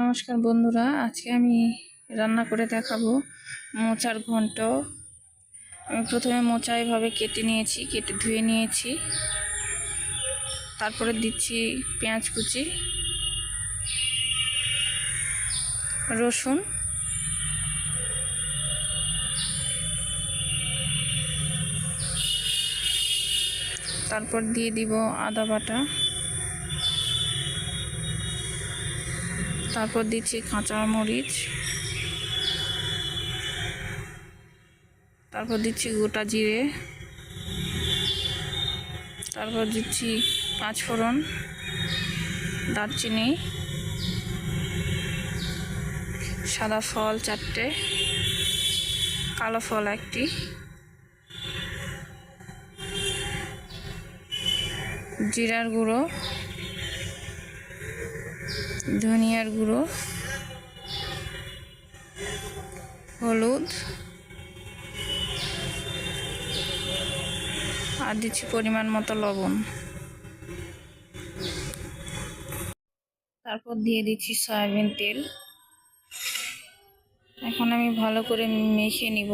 নমস্কার বন্ধুরা, আজকে আমি রান্না করে দেখাবো মোচার ঘন্ট। আমি প্রথমে মোচা এভাবে কেটে নিয়েছি, কেটে ধুয়ে নিয়েছি। তারপরে দিচ্ছি পেঁয়াজ কুচি, রসুন, তারপর দিয়ে দিব আদা বাটা। তারপর দিচ্ছি কাঁচা মরিচ। তারপর দিচ্ছি গোটা জিরে। তারপর দিচ্ছি পাঁচ ফোড়ন দারচিনি, সাদা ফল চারটে, কালো ফল একটি। জিরার গুঁড়ো। ধনিয়ার গুঁড়ো, হলুদ, আর দিচ্ছি পরিমাণ মতো লবণ। তারপর দিয়ে দিচ্ছি সয়াবিন তেল। এখন আমি ভালো করে মেখে নিব।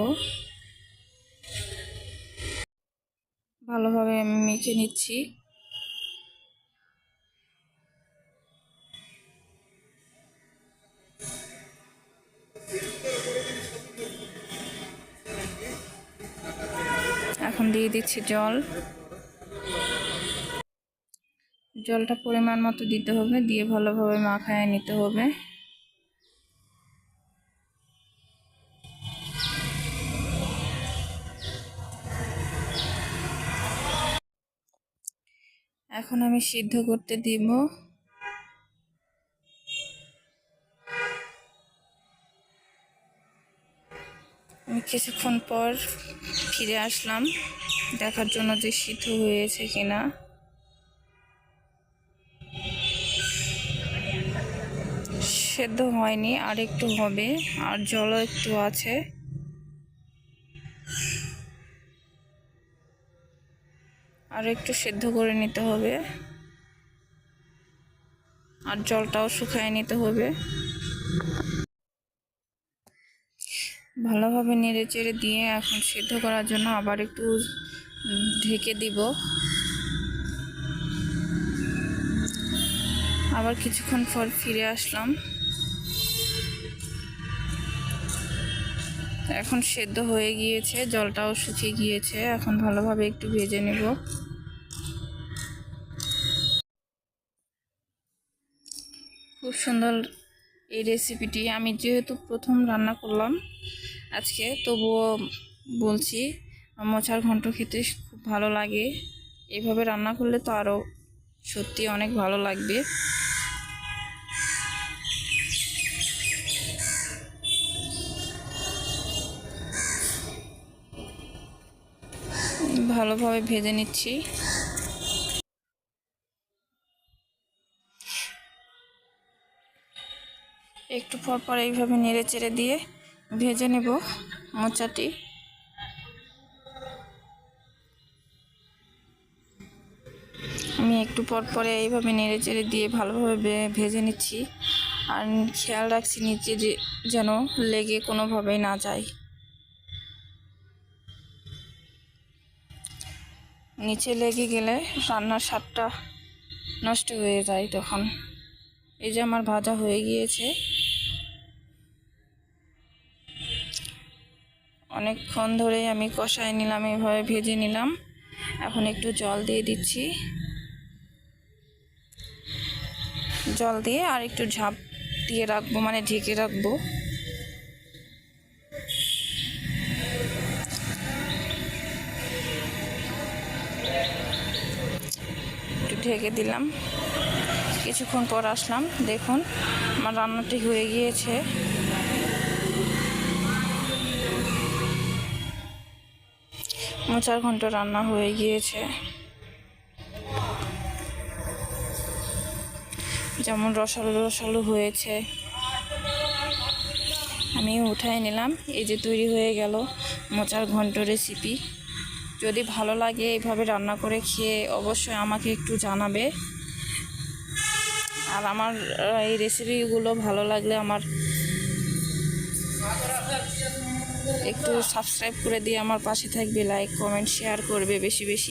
ভালোভাবে আমি মেখে নিচ্ছি। এখন দিয়ে দিচ্ছি জল। জলটা পরিমাণ মতো দিতে হবে, দিয়ে ভালোভাবে মাখায় নিতে হবে। এখন আমি সিদ্ধ করতে দিব। কিছুক্ষণ পর ফিরে আসলাম। দেখার জন্য যে সিদ্ধ হয়েছে কিনা। সেদ্ধ হয়নি, আর একটু হবে, আর জলও একটু আছে। আর একটু সেদ্ধ করে নিতে হবে। আর জলটাও শুকায় নিতে হবে। ভালোভাবে নেড়ে চেড়ে দিয়ে এখন সিদ্ধ করার জন্য আবার একটু ঢেকে দিব। আবার কিছুক্ষণ পর ফিরে আসলাম। এখন সেদ্ধ হয়ে গিয়েছে, জলটাও শুকিয়ে গিয়েছে। এখন ভালোভাবে একটু ভেজে নেব। খুব সুন্দর এই রেসিপিটি আমি যেহেতু প্রথম রান্না করলাম আজকে। তবুও বলছি, মোচার ঘন্ট খেতে খুব ভালো লাগে। এইভাবে রান্না করলে তো আরও সত্যি অনেক ভালো লাগবে। ভালোভাবে ভেজে নিচ্ছি। একটু পর পর এইভাবে নেড়ে চেড়ে দিয়ে ভেজে নেব মোচাটি। আমি একটু পর পরে এইভাবে নেড়ে চেড়ে দিয়ে ভালোভাবে ভেজে নিচ্ছি। আর খেয়াল রাখছি নিচে যে যেন লেগে কোনোভাবেই না যায়। নিচে লেগে গেলে রান্নার স্বাদটা নষ্ট হয়ে যায় তখন। এই যে আমার ভাজা হয়ে গিয়েছে। অনেকক্ষণ ধরেই আমি কষায় নিলাম, এভাবে ভেজে নিলাম। এখন একটু জল দিয়ে দিচ্ছি। জল দিয়ে আর একটু ঝাঁপ দিয়ে রাখব মানে ঢেকে রাখব। একটু ঢেকে দিলাম। কিছুক্ষণ পর আসলাম, দেখুন, আমার রান্নাটি হয়ে গিয়েছে। মোচার ঘন্ট রান্না হয়ে গিয়েছে। যেমন রসালো রসালো হয়েছে। আমি উঠাই নিলাম, এই যে তৈরি হয়ে গেল মোচার ঘন্ট রেসিপি যদি ভালো লাগে এইভাবে রান্না করে খেয়ে অবশ্যই আমাকে একটু জানাবে। আর আমার এই রেসিপিগুলো ভালো লাগলে আমার একটু সাবস্ক্রাইব করে দিয়ে আমার পাশে থাকবে লাইক কমেন্ট শেয়ার করবে বেশি বেশি।